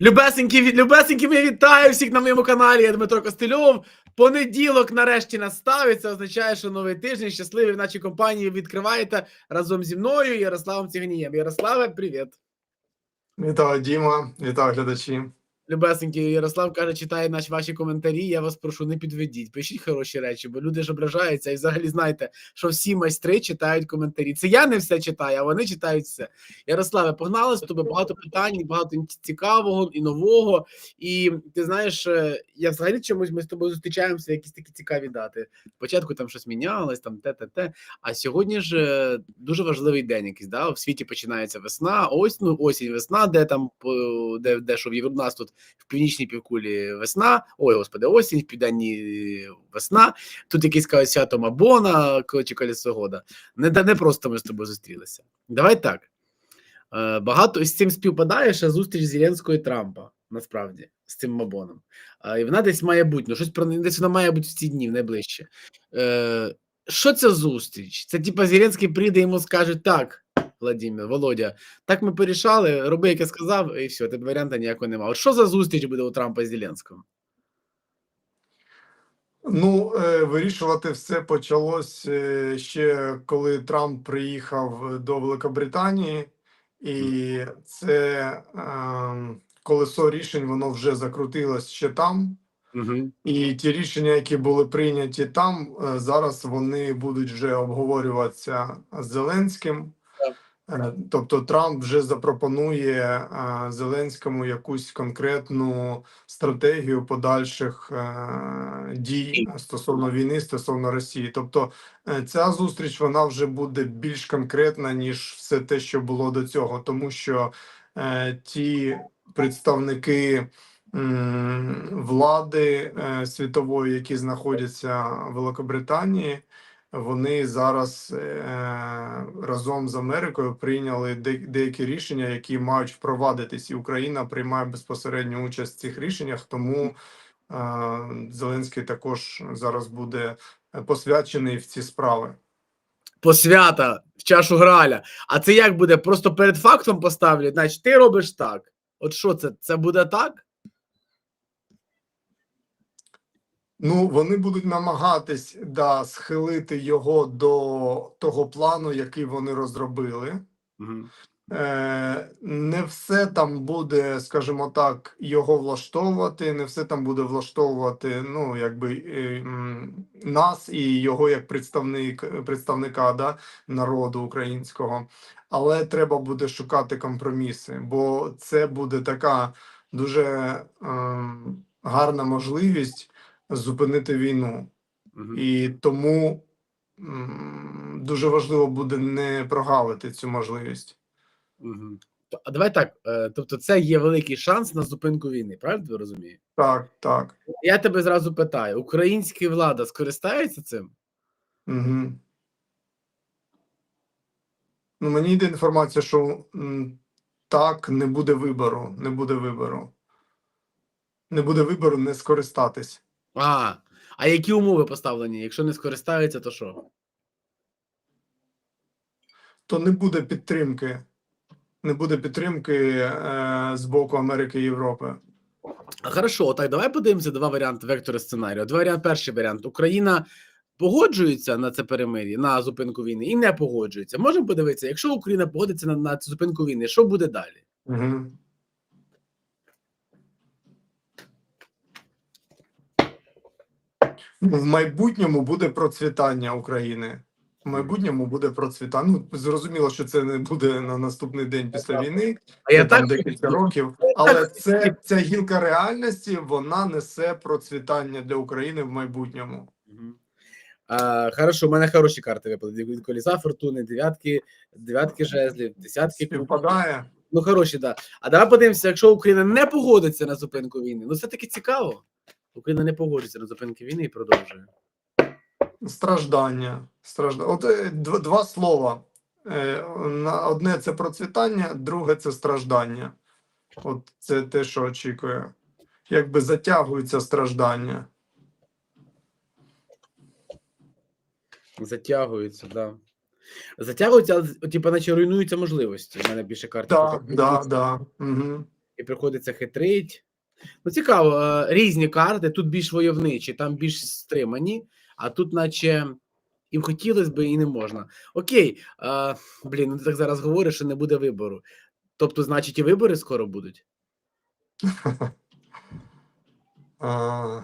Любесенькі, любесенькі, я вітаю всіх на моєму каналі. Я Дмитро Костельов. Понеділок нарешті наставить. Це означає, що новий тиждень щасливі в нашій компанії відкриваєте разом зі мною Ярославом Ціганієм. Ярославе, привіт. Вітаю, Діма, вітаю глядачі. Любесенький Ярослав каже, читає наші ваші коментарі. Я вас прошу, не підведіть. Пишіть хороші речі, бо люди ж ображаються. І взагалі знаєте, що всі майстри читають коментарі. Це я не все читаю, а вони читають все. Ярославе, погнали з тобі багато питань, багато цікавого і нового. І ти знаєш, е, я взагалі чомусь ми з тобою зустрічаємося, якісь такі цікаві дати. Спочатку там щось мінялось, там те, те, те. А сьогодні ж е, дуже важливий день якийсь. Да? В світі починається весна, ось ну осінь, весна, де там де, де що в нас тут в північній півкулі весна, ой, господи, осінь, в південній весна. Тут якесь кажуть, свято Мабона чи колесо года. Не, не просто ми з тобою зустрілися. Давай так. Е, багато з цим співпадає ще зустріч Зеленського і Трампа, насправді, з цим Мабоном. Е, і вона десь має бути, ну щось про десь вона має бути в ці дні, найближче. Е, що це зустріч? Це типа Зеленський прийде йому скаже так. Владимир, Володя, так ми порішали, роби, як я сказав, і все, тебе варіанта ніякого немає. Що за зустріч буде у Трампа з Зеленським? Ну, е, вирішувати все почалось е, ще коли Трамп приїхав до Великобританії, і це е, колесо рішень воно вже закрутилось ще там. Угу. І ті рішення, які були прийняті там, е, зараз вони будуть вже обговорюватися з Зеленським. Е, Тобто Трамп вже запропонує е, Зеленському якусь конкретну стратегію подальших е, дій стосовно війни, стосовно Росії. Тобто ця зустріч вона вже буде більш конкретна ніж все те, що було до цього, тому що ті представники влади світової, які знаходяться в Великобританії, вони зараз е, разом з Америкою прийняли деякі рішення, які мають впровадитись, і Україна приймає безпосередню участь в цих рішеннях. Тому е, Зеленський також зараз буде посвячений в ці справи. Посвята в чашу граля. А це як буде? Просто перед фактом поставлять, значить, ти робиш так. От що це? Це буде так? Ну, вони будуть намагатись да, схилити його до того плану, який вони розробили. Угу. Е, не все там буде, скажімо так, його влаштовувати, не все там буде влаштовувати, ну, якби е, нас і його як представник, представника да, народу українського. Але треба буде шукати компроміси, бо це буде така дуже ем, гарна можливість зупинити війну. Угу. І тому м, дуже важливо буде не прогавити цю можливість. Угу. А давай так. е, Тобто, це є великий шанс на зупинку війни, правильно розумієш? Так, так. Я тебе зразу питаю: українська влада скористається цим? Угу. Ну, мені йде інформація, що м, так, не буде вибору. Не буде вибору. Не буде вибору не скористатись. А, а які умови поставлені? Якщо не скористаються, то що? То не буде підтримки. Не буде підтримки е, з боку Америки і Європи. Хорошо, так давай подивимося два варіанти вектори сценарію. Два варіанти. Перший варіант: Україна погоджується на це перемир'я, на зупинку війни, і не погоджується. Можемо подивитися, якщо Україна погодиться на, на цю зупинку війни, що буде далі? Угу. В майбутньому буде процвітання України. В майбутньому буде процвітання. Ну, зрозуміло, що це не буде на наступний день після війни, А я там так декілька років. Але це ця гілка реальності вона несе процвітання для України в майбутньому. А, хорошо, у мене хороші карти випали. Від коліса фортуни, дев'ятки, дев'ятки жезлів, десятки. Співпадає. Ну хороші, да. А давай подивимося, якщо Україна не погодиться на зупинку війни, ну це таки цікаво. Україна не погодиться на зупинку війни і продовжує. Страждання. Страждання. От е, два слова. Е, Одне це процвітання, друге це страждання. От це те, що очікує. Якби затягується страждання. Затягується, да. Затягується, але типу, наче руйнуються можливості. У мене більше карти. Так, показують. да, да. Угу. І приходиться хитрить. Ну, цікаво, е, різні карти, тут більш войовничі, там більш стримані, а тут, наче, їм хотілося б і не можна. Окей, е, блін, ну ти так зараз говориш, що не буде вибору. Тобто, значить, і вибори скоро будуть. А,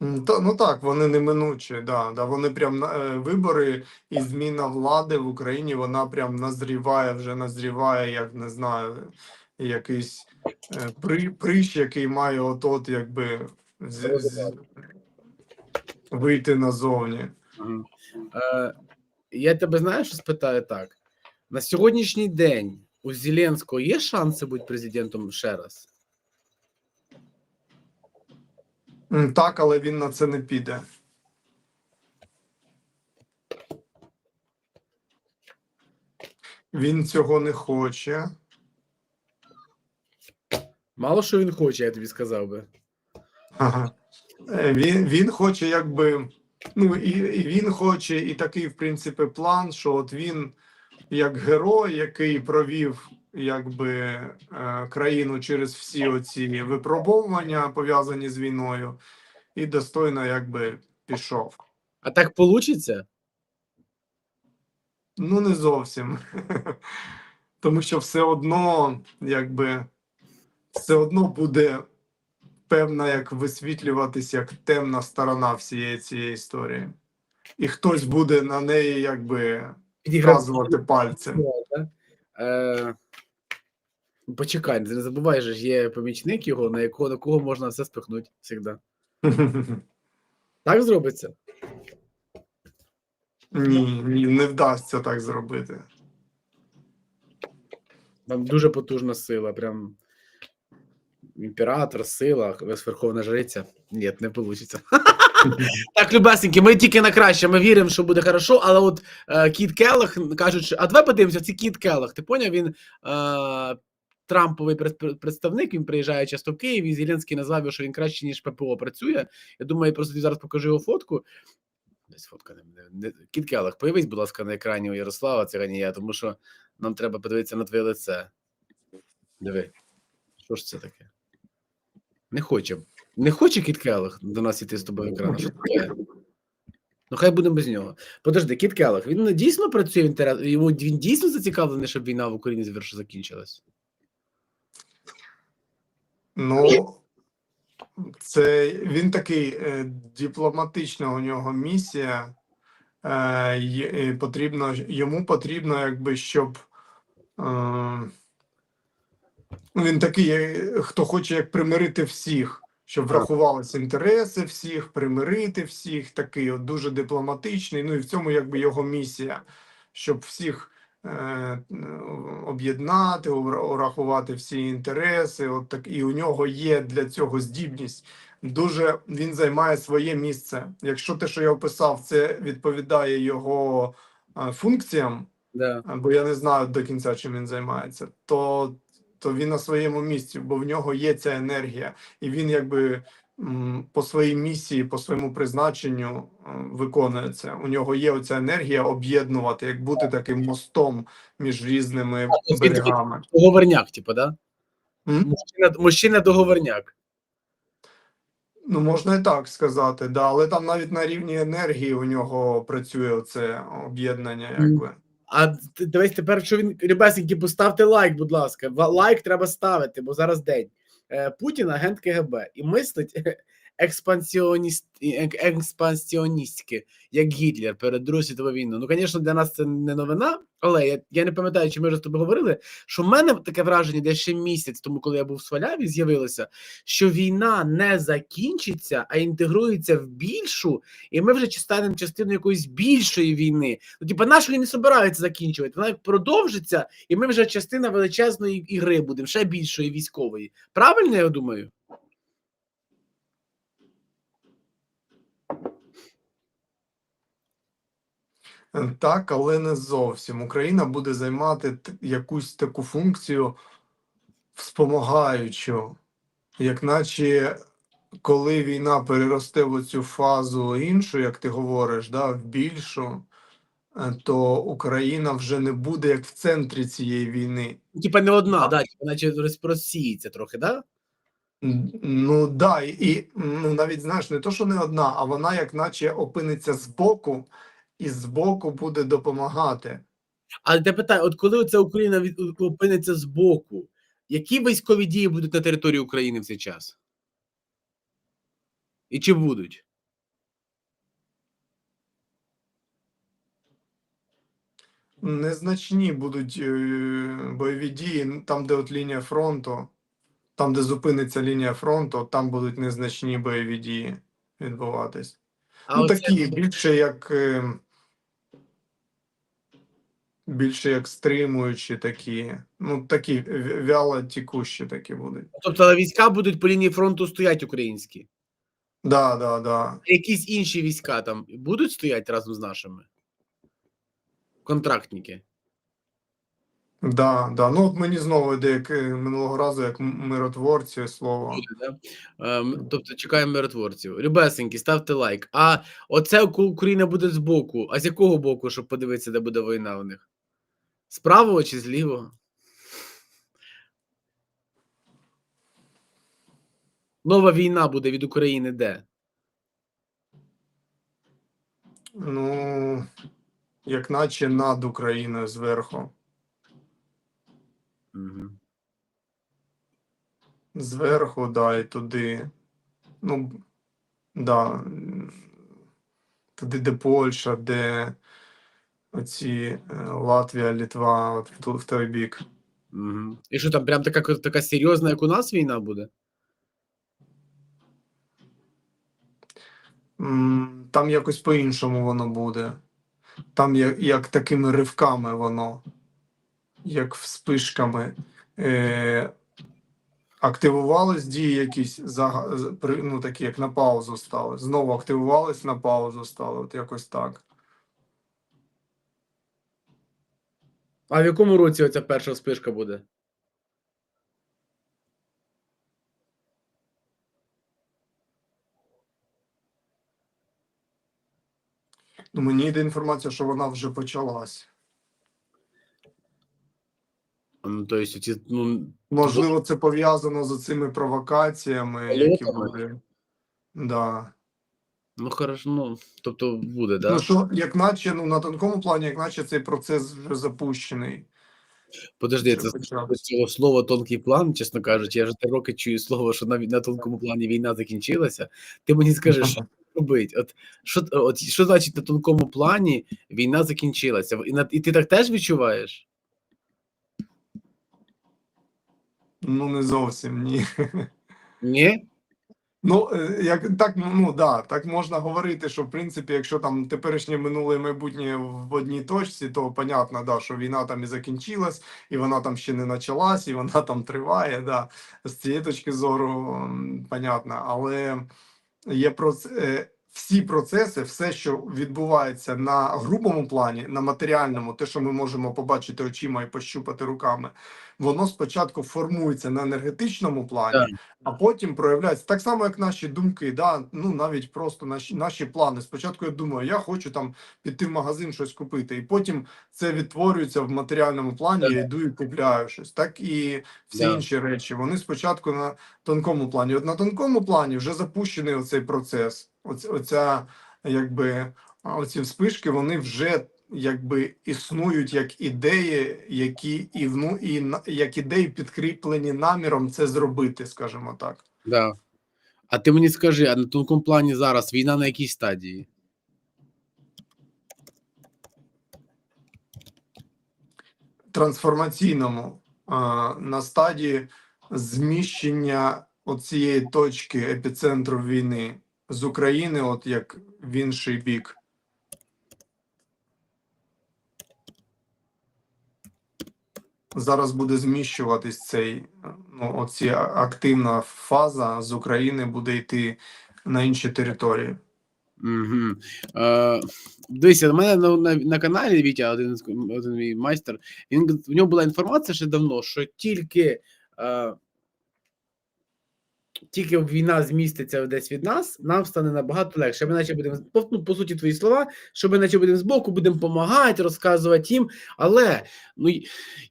та- ну так, вони неминучі, да, да, вони прям е, вибори і зміна влади в Україні, вона прям назріває, вже назріває, як не знаю, якийсь е, при, прищ, який має от-от якби з, з, вийти назовні. Е, я тебе знаю, що спитаю так: на сьогоднішній день у Зеленського є шанси бути президентом ще раз? Так, але він на це не піде. Він цього не хоче. Мало що він хоче, я тобі сказав би. Ага. Е, Він, він хоче, якби. Ну, і, і він хоче, і такий, в принципі, план, що от він, як герой, який провів якби е, країну через всі оці випробовування, пов'язані з війною, і достойно якби пішов. А так получиться? Ну, не зовсім. Тому що все одно, якби, все одно буде певна, як висвітлюватись як темна сторона всієї цієї історії. І хтось буде на неї, якби, вказувати пальцем. Е, ну, почекай, не забувай, же є помічник його, на якого на кого можна все спихнути завжди. Так зробиться? Ні, ні, не вдасться так зробити. Там дуже потужна сила, прям імператор, сила, верховна жриця. Ні, не вийде. Так, любесенькі, ми тільки на краще, ми віримо, що буде хорошо, але от е, Кіт Келлах кажуть, що. А давай подивимося, це Кіт Келлах. Ти поняв, він е, Трамповий пред- представник, він приїжджає часто в Київ, і Зеленський назвав його, що він краще, ніж ППО працює. Я думаю, я просто зараз покажу його фотку. Десь фотка не. Кіт Келлах, появись, будь ласка, на екрані у Ярослава Циганія, тому що нам треба подивитися на твоє лице. Диви, що ж це таке? Не хоче. Не хоче Кіт Келлах до нас іти з тобою екран. Що таке? Ну, хай будемо без нього. Подожди, Кіт Келлах, він дійсно працює в інтерес. Йому він дійсно зацікавлений, щоб війна в Україні зверши закінчилась. Ну, це він такий е, дипломатична у нього місія. Е, е, потрібно, йому потрібно, якби, щоб. Е, він такий, е, хто хоче як примирити всіх, щоб врахувалися інтереси всіх, примирити всіх, такий от дуже дипломатичний. Ну і в цьому якби його місія, щоб всіх е, об'єднати, ура- урахувати всі інтереси. От так і у нього є для цього здібність. Дуже він займає своє місце. Якщо те, що я описав, це відповідає його е, функціям, Да. бо я не знаю до кінця, чим він займається, то, то він на своєму місці, бо в нього є ця енергія, і він якби по своїй місії, по своєму призначенню е, виконує це. У нього є оця енергія об'єднувати, як бути таким мостом між різними берегами. Договорняк, типу, да? М? Мужчина, мужчина договорняк. Ну, можна і так сказати, да, але там навіть на рівні енергії у нього працює це об'єднання, якби. А дивись тепер, що він ребесеньки, поставте лайк, будь ласка. Лайк треба ставити, бо зараз день. Е, Путін агент КГБ і мислить експансіоніст, ек- експансіоністськи, як Гітлер перед Другою світовою війною. Ну, звісно, для нас це не новина, але я, я не пам'ятаю, чи ми вже з тобою говорили, що в мене таке враження, десь ще місяць тому, коли я був в Сваляві, з'явилося, що війна не закінчиться, а інтегрується в більшу, і ми вже станемо частиною якоїсь більшої війни. Ну, типа, нашу не собираються закінчувати. Вона як продовжиться, і ми вже частина величезної ігри будемо, ще більшої військової. Правильно, я думаю? Так, але не зовсім. Україна буде займати якусь таку функцію вспомагаючу, як наче коли війна переросте в цю фазу іншу, як ти говориш, да, в більшу, е, то Україна вже не буде як в центрі цієї війни. Ну, Типа не одна, А. да, наче роз- розсіється трохи, да? Ну да, і, і ну навіть знаєш, не то, що не одна, а вона як наче опиниться збоку, і збоку буде допомагати. Але я питаю, от коли ця Україна від, опиниться з боку, які військові дії будуть на території України в цей час? І чи будуть? Незначні будуть е, бойові дії там, де от лінія фронту, там, де зупиниться лінія фронту, там будуть незначні бойові дії відбуватись. А ну, такі більше як е, більше як стримуючі такі, ну такі вяло тікущі такі будуть. Тобто війська будуть по лінії фронту стоять українські. Да, да, да. А якісь інші війська там будуть стояти разом з нашими? Контрактники. Да, да. Ну от мені знову йде як е, минулого разу, як миротворці слово. Ем, тобто чекаємо миротворців. Любесенькі, ставте лайк. А оце Україна буде з боку. А з якого боку, щоб подивитися, де буде війна у них? З правого чи з лівого? Нова війна буде від України де? Ну, як наче над Україною зверху. Угу. Зверху, да, і туди. Ну, да. Туди, де Польща, де оці е, Латвія, Літва, от в, в той бік. Угу. І що там, прям така, така серйозна, як у нас війна буде? Там якось по-іншому воно буде. Там як, як такими ривками воно, як вспишками. Е, активувались дії якісь, ну, такі, як на паузу стали. Знову активувались, на паузу стали. От якось так. А в якому році оця перша спишка буде? Ну, мені йде інформація, що вона вже почалась. Ну, тобто, ці, ну, Можливо, це пов'язано з цими провокаціями, які були. Да. Ну хорошо, ну, тобто буде, да? Ну що, як наче, ну на тонкому плані, як наче цей процес вже запущений. Подожди, це з цього слова тонкий план, чесно кажучи, я вже три роки чую слово, що навіть на тонкому плані війна закінчилася. Ти мені скажи, що робить? От що, от що значить на тонкому плані війна закінчилася? І, на, і ти так теж відчуваєш? Ну, не зовсім ні. Ні? Ну, е, як так, ну да, так можна говорити, що в принципі, якщо там теперішнє минуле і майбутнє в одній точці, то понятно, да, що війна там і закінчилась, і вона там ще не почалась, і вона там триває. Да. З цієї точки зору понятно, але є проц... е, всі процеси, все, що відбувається на грубому плані, на матеріальному, те, що ми можемо побачити очима і пощупати руками, воно спочатку формується на енергетичному плані, Так. а потім проявляється так само, як наші думки, да, ну навіть просто наші, наші плани. Спочатку я думаю, я хочу там піти в магазин щось купити, і потім це відтворюється в матеріальному плані. Так. Я йду і купляю щось. Так і всі Да. інші речі. Вони спочатку на тонкому плані. От на тонкому плані вже запущений оцей процес. Оць, оця, якби, оці вспишки, вони вже якби існують як ідеї, які і вну і як ідеї підкріплені наміром це зробити, скажімо так. Да. А ти мені скажи, а на тонкому плані зараз війна на якій стадії? Трансформаційному а, на стадії зміщення оцієї точки епіцентру війни з України, от як в інший бік. Зараз буде зміщуватись цей ну, оці активна фаза з України буде йти на інші території. Угу. Е, Дивіться, у мене на, на, на каналі Вітя, один, один мій майстер, він, в нього була інформація ще давно, що тільки е, тільки війна зміститься десь від нас, нам стане набагато легше. Ми наче будемо ну, по суті твої слова, що ми наче будемо збоку, будемо допомагати, розказувати їм. Але ну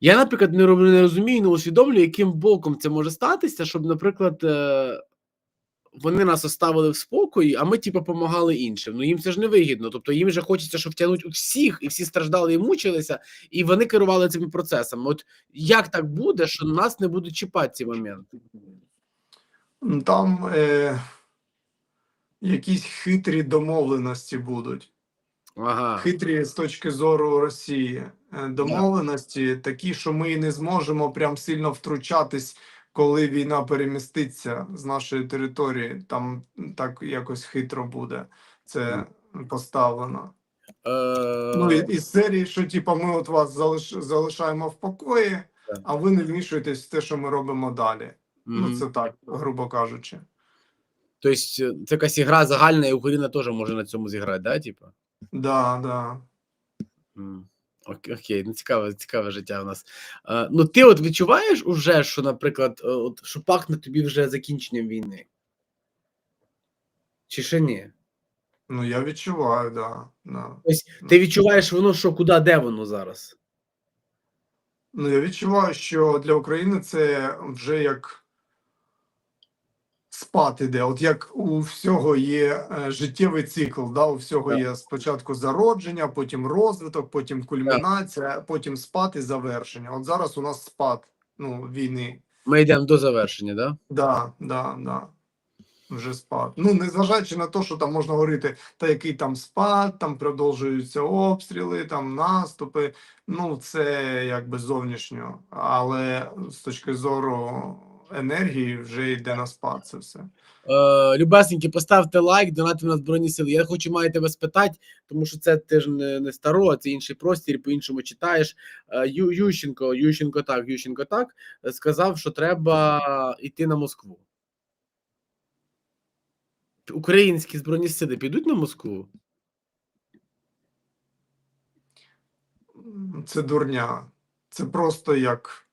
я, наприклад, не роблю, не розумію, не усвідомлюю, яким боком це може статися, щоб, наприклад. Е- вони нас оставили в спокої, а ми, типу, допомагали іншим. Ну їм це ж не вигідно. Тобто їм же хочеться, щоб втягнуть у всіх, і всі страждали і мучилися, і вони керували цими процесами. От як так буде, що нас не будуть чіпати ці моменти? Там е, якісь хитрі домовленості будуть. Ага. Хитрі з точки зору Росії. Е, Домовленості такі, що ми не зможемо прям сильно втручатись, коли війна переміститься з нашої території. Там так якось хитро буде це поставлено. Е, Ну, і- із серії, що типа ми от вас залиш, залишаємо в покої, а ви не вмішуєтесь в те, що ми робимо далі. Ну, це так, грубо кажучи. Тобто, е, це якась ігра загальна, і Україна теж може на цьому зіграти, да? Типу? Да, да. Ок- Окей, ну цікаве, цікаве життя у нас. Е, ну, ти от відчуваєш уже, що, наприклад, е, от, що пахне тобі вже закінченням війни? Чи ще ні? Ну, я відчуваю, да, да. Ти відчуваєш воно, що куди, де воно зараз? Ну, я відчуваю, що для України це вже як спад іде. От як у всього є е, життєвий цикл, да? у всього Так. є спочатку зародження, потім розвиток, потім кульмінація, потім спад і завершення. От зараз у нас спад ну, війни. Ми йдемо до завершення, да? Да, да, да. Вже спад. Ну, незважаючи на те, що там можна говорити, та який там спад, там продовжуються обстріли, там наступи. Ну, це якби зовнішньо. Але з точки зору енергії вже йде на спад це все. Е, любесенькі, поставте лайк, донати на Збройні Сили. Я хочу маю тебе спитати, тому що це ти ж не, не старо, а це інший простір, по-іншому читаєш. Е, Ю, Ющенко, Ющенко так, Ющенко так, е, сказав, що треба йти на Москву. Українські Збройні Сили підуть на Москву? Це дурня. Це просто як.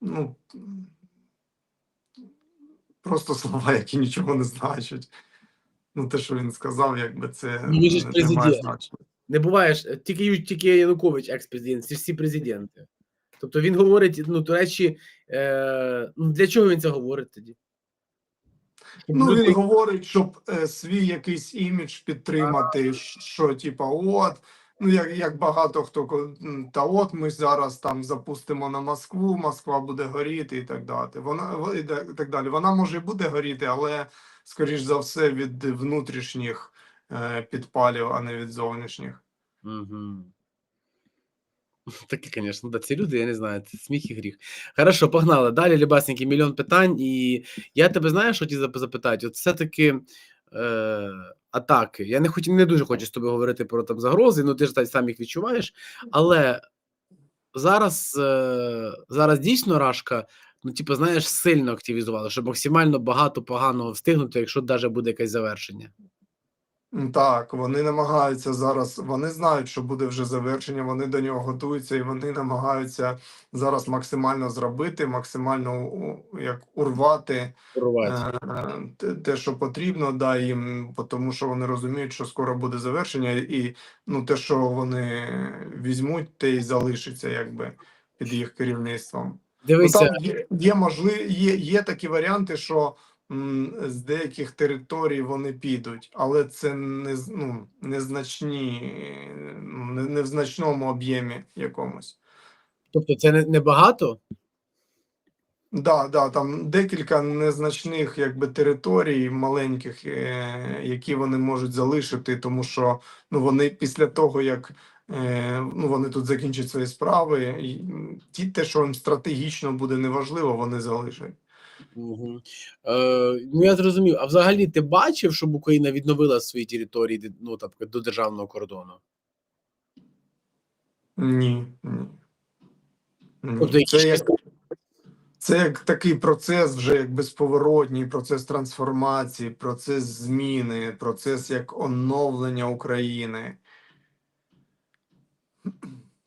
Ну, просто слова, які нічого не значать. Ну, те, що він сказав, якби це Ну, він же ж не- не має президент. значення. Не буваєш, е, тільки, Ю- тільки Янукович екс-президент, це всі президенти. Тобто він говорить, ну, до речі, е, ну, для чого він це говорить тоді? Щоб Ну, люди- він говорить, щоб е, свій якийсь імідж підтримати, що, типа, от, ну як, як багато хто та от ми зараз там запустимо на Москву, Москва буде горіти і так далі. Вона і так далі. Вона може і буде горіти, але скоріш за все від внутрішніх е, підпалів, а не від зовнішніх. Угу. Таке, звісно, да, ці люди, я не знаю, це сміх і гріх. Хорошо, погнали. Далі, Любасненький, мільйон питань. І я тебе знаю, що зап- запитати. От все-таки е, атаки. Я не хоч не дуже хочу з тобою говорити про там загрози, ну ти ж та- сам їх відчуваєш. Але зараз, е, зараз дійсно Рашка, ну, типу, знаєш, сильно активізувала, щоб максимально багато поганого встигнути, якщо навіть буде якесь завершення. Так, вони намагаються зараз. Вони знають, що буде вже завершення. Вони до нього готуються, і вони намагаються зараз максимально зробити, максимально як урвати Урвати. е, те, що потрібно, да їм, тому що вони розуміють, що скоро буде завершення, і ну те, що вони візьмуть, те й залишиться, якби під їх керівництвом. Ну, там є, є можливі, є, є такі варіанти, що з деяких територій вони підуть, але це не ну, незначні, ну, не, не в значному об'ємі якомусь. тобто це не, не багато. Да, да, там декілька незначних якби територій маленьких, е, які вони можуть залишити, тому що ну вони після того, як е, ну вони тут закінчать свої справи, і, ті, те, що їм стратегічно буде неважливо, вони залишать. Угу. Е, ну я зрозумів. А взагалі ти бачив, щоб Україна відновила свої території ну, так, до державного кордону? Ні, ні. Тобто Це, як, це як такий процес, вже як безповоротній, процес трансформації, процес зміни, процес як оновлення України.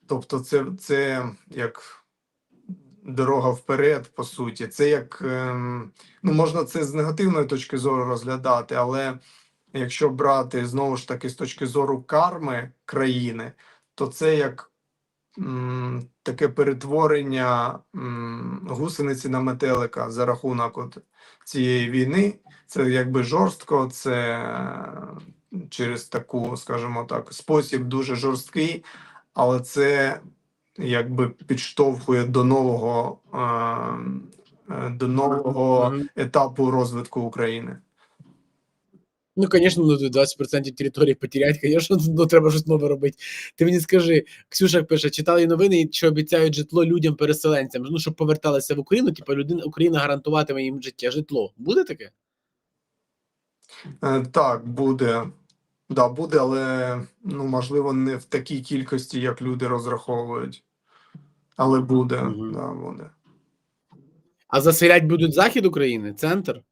Тобто, це, це як дорога вперед, по суті. Це як ем, ну можна це з негативної точки зору розглядати, але якщо брати знову ж таки з точки зору карми країни, то це як таке перетворення гусениці на метелика за рахунок от цієї війни. Це якби жорстко, це через таку, скажімо так, спосіб дуже жорсткий, але це якби підштовхує до нового, е, до нового етапу розвитку України. Ну, звісно, ну, 20% території потерять, звісно, ну, треба щось нове робити. Ти мені скажи, Ксюша пише, читали новини, що обіцяють житло людям-переселенцям, ну, щоб поверталися в Україну, типу, людина, Україна гарантуватиме їм життя, житло. Буде таке? Е, Так, буде. Да, буде, але ну, можливо, не в такій кількості, як люди розраховують. Але буде, Мгм. да, буде. А заселять будуть захід України, центр?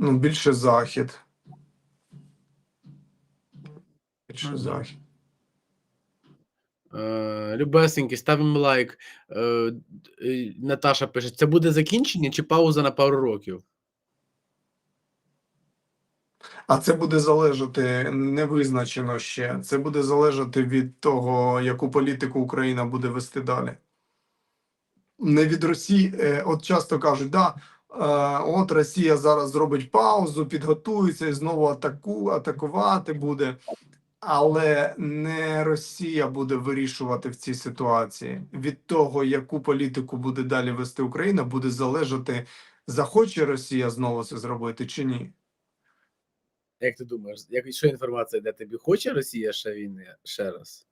Ну, більше захід. Більше Ну, захід. Е, любесенькі, ставимо лайк. Е, е, Наташа пише: це буде закінчення чи пауза на пару років? А це буде залежати не визначено ще. Це буде залежати від того, яку політику Україна буде вести далі. Не від Росії. Е, От часто кажуть, да, е, от Росія зараз зробить паузу, підготується і знову атаку, атакувати буде. Але не Росія буде вирішувати в цій ситуації. Від того, яку політику буде далі вести Україна, буде залежати, захоче Росія знову це зробити чи ні. Як ти думаєш, як, що інформація йде тобі? Хоче Росія ще війни ще раз?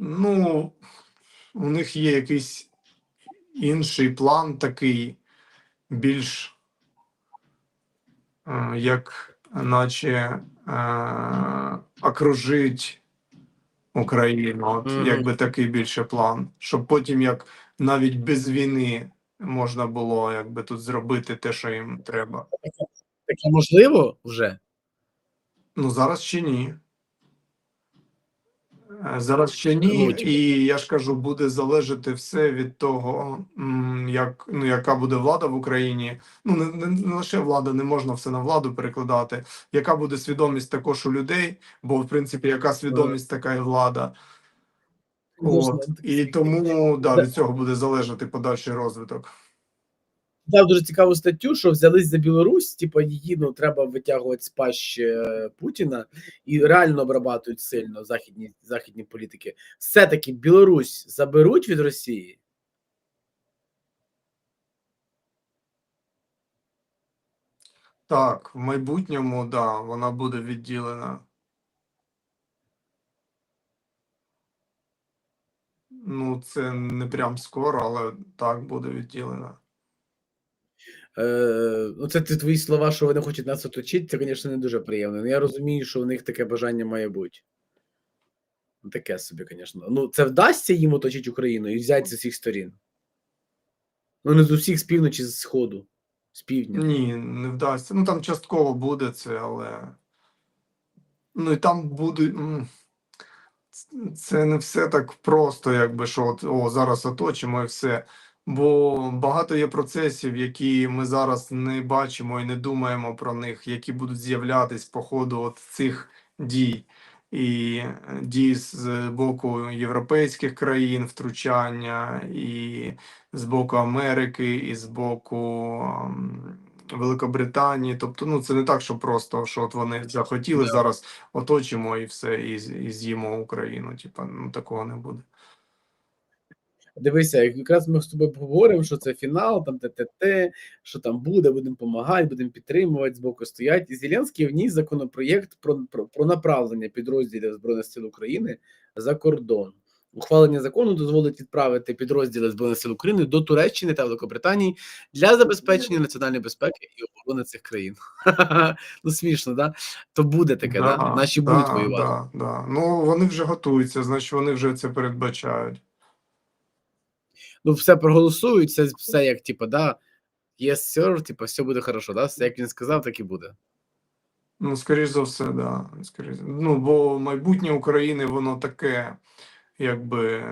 Ну, у них є якийсь інший план, такий більш е, як наче е, окружить Україну. От, Мгм. якби такий більше план, щоб потім, як навіть без війни, можна було якби тут зробити те, що їм треба. Таке можливо вже? Ну зараз ще ні. Е, Зараз ще ні, Ну, типу. і я ж кажу, буде залежати все від того, як ну яка буде влада в Україні. Ну не, не, не лише влада, не можна все на владу перекладати. Яка буде свідомість також у людей? Бо в принципі, яка свідомість, така і влада. От і тому да, від цього буде залежати подальший розвиток. Дав дуже цікаву статтю, що взялись за Білорусь, типу її ну треба витягувати з пащі е, Путіна і реально обрабатують сильно західні західні політики. Все-таки Білорусь заберуть від Росії. Так, в майбутньому, да, вона буде відділена. Ну, це не прям скоро, але так буде відділена. Е, ну, це твої слова, що вони хочуть нас оточити, це, звісно, не дуже приємно. Ну, я розумію, що у них таке бажання має бути. Ну, Таке собі, звісно. Ну, це вдасться їм оточити Україну і взяти з усіх сторін. Ну, не з усіх з півночі, з сходу, з півдня. Ні, не вдасться. Ну там частково буде це, але. Ну і там буде. Це не все так просто, якби що от, о, зараз оточимо і все. Бо багато є процесів, які ми зараз не бачимо і не думаємо про них, які будуть з'являтись по ходу от цих дій. І е, дій з боку європейських країн, втручання, і з боку Америки, і з боку Великобританії. Тобто, ну це не так, що просто що от вони захотіли Да. зараз оточимо і все, і, і з'їмо Україну. Типа, ну такого не буде. Дивися, якраз ми з тобою поговоримо, що це фінал, там ТТТ, що там буде, будемо допомагати, будемо підтримувати, збоку стоять. І Зеленський вніс законопроєкт про, про, про направлення підрозділів Збройних сил України за кордон. Ухвалення закону дозволить відправити підрозділи Збройних сил України до Туреччини та Великобританії для забезпечення національної безпеки і оборони цих країн. Ну смішно, да? То буде таке, да? Наші будуть воювати. Да, да. Ну вони вже готуються, значить вони вже це передбачають. Ну, все проголосують, все, все як, типу, да, yes, sir, типу, все буде хорошо, да? Все, як він сказав, так і буде. Ну, скоріш за все, да. Скоріш... Ну, бо майбутнє України, воно таке, якби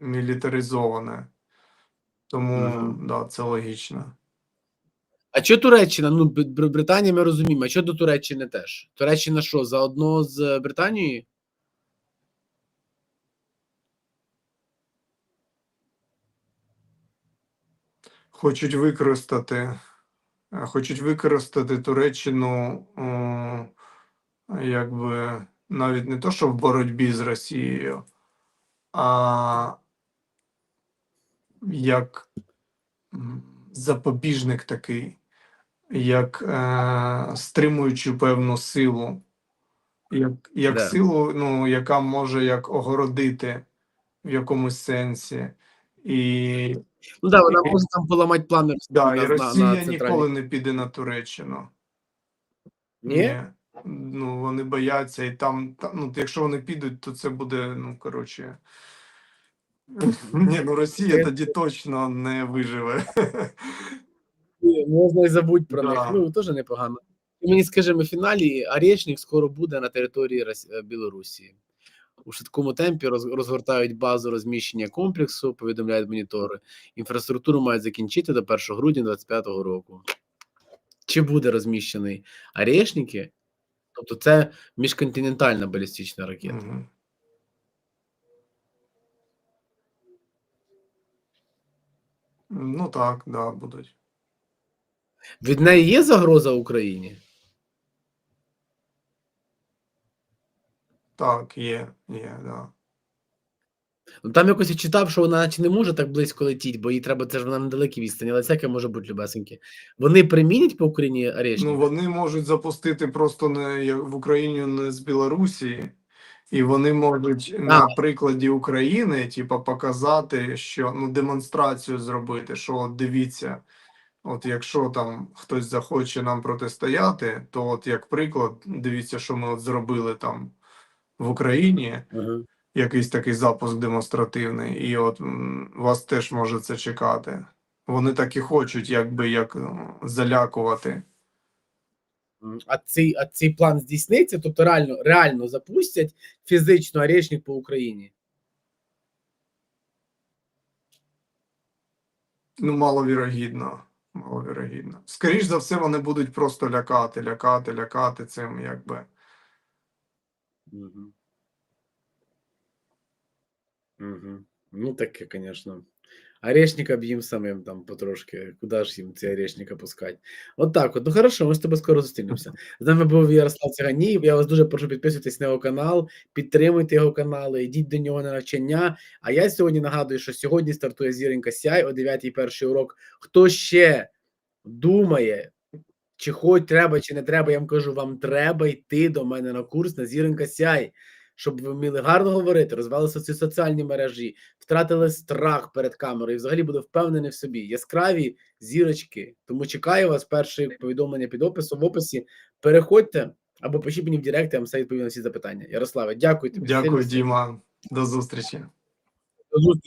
мілітаризоване. Тому, Мгм. да, це логічно. А що Туреччина? Ну, Британія ми розуміємо. А що до Туреччини теж? Туреччина що, заодно з Британією? Хочуть використати, е, хочуть використати Туреччину, о, якби навіть не то, що в боротьбі з Росією, а як запобіжник такий, як е, стримуючу певну силу, як, як Да. силу, ну, яка може як огородити в якомусь сенсі. І Ну так, вона може там поламати плани Да, на, і Росія на ніколи не піде на Туреччину. Ні? Ну, вони бояться, і там, та- ну, якщо вони підуть, то це буде, ну, коротше. Ні, ну Росія тоді точно не виживе. Ні, Можна і забудь про Да. них. Ну, теж непогано. Ти мені скажи, в фіналі Орешник скоро буде на території Білорусі. У швидкому темпі розгортають базу розміщення комплексу, повідомляють монітори. Інфраструктуру мають закінчити до 1 грудня 2025 року. Чи буде розміщений Орешники? Тобто це міжконтинентальна балістична ракета. Мгм. Ну так, да, будуть. Від неї є загроза Україні? Так, є, є, да. Ну, Там якось я читав, що вона наче не може так близько летіти, бо їй треба, це ж вона на далекій відстані, але всяке може бути любесеньке. Вони примінять по Україні Орешник? Ну, вони можуть запустити просто не в Україні не з Білорусі, і вони можуть на прикладі України, типа, показати, що ну демонстрацію зробити, що от дивіться, от якщо там хтось захоче нам протистояти, то от як приклад, дивіться, що ми от зробили там в Україні, Ага. якийсь такий запуск демонстративний, і от вас теж може це чекати. Вони так і хочуть, якби як м, залякувати. А цей, а цей план здійсниться, тобто реально, реально запустять фізично Орешник по Україні. Ну, маловірогідно. Маловірогідно. Скоріш за все, вони будуть просто лякати, лякати, лякати цим, якби. Угу. Угу. Ну, таке, звісно. Орешника б самим там потрошки. Куди ж їм ці орешника пускати? От так от. Ну хорошо, ми з тобою скоро зустрінемося. З нами був Ярослав Циганіїв. Я вас дуже прошу підписуйтесь на його канал, підтримуйте його канали, йдіть до нього на навчання. А я сьогодні нагадую, що сьогодні стартує зіронька Сяй о 9 перший урок. Хто ще думає, чи хоч треба, чи не треба, я вам кажу, вам треба йти до мене на курс на зіронька Сяй, щоб ви вміли гарно говорити, розвалися ці соціальні мережі, втратили страх перед камерою, і взагалі були впевнені в собі. Яскраві зірочки. Тому чекаю вас перше повідомлення під описом в описі. Переходьте або пишіть мені в Директ, я вам все відповім на всі запитання. Ярославе, дякую тобі. Дякую. Діма. До зустрічі. До зустрічі.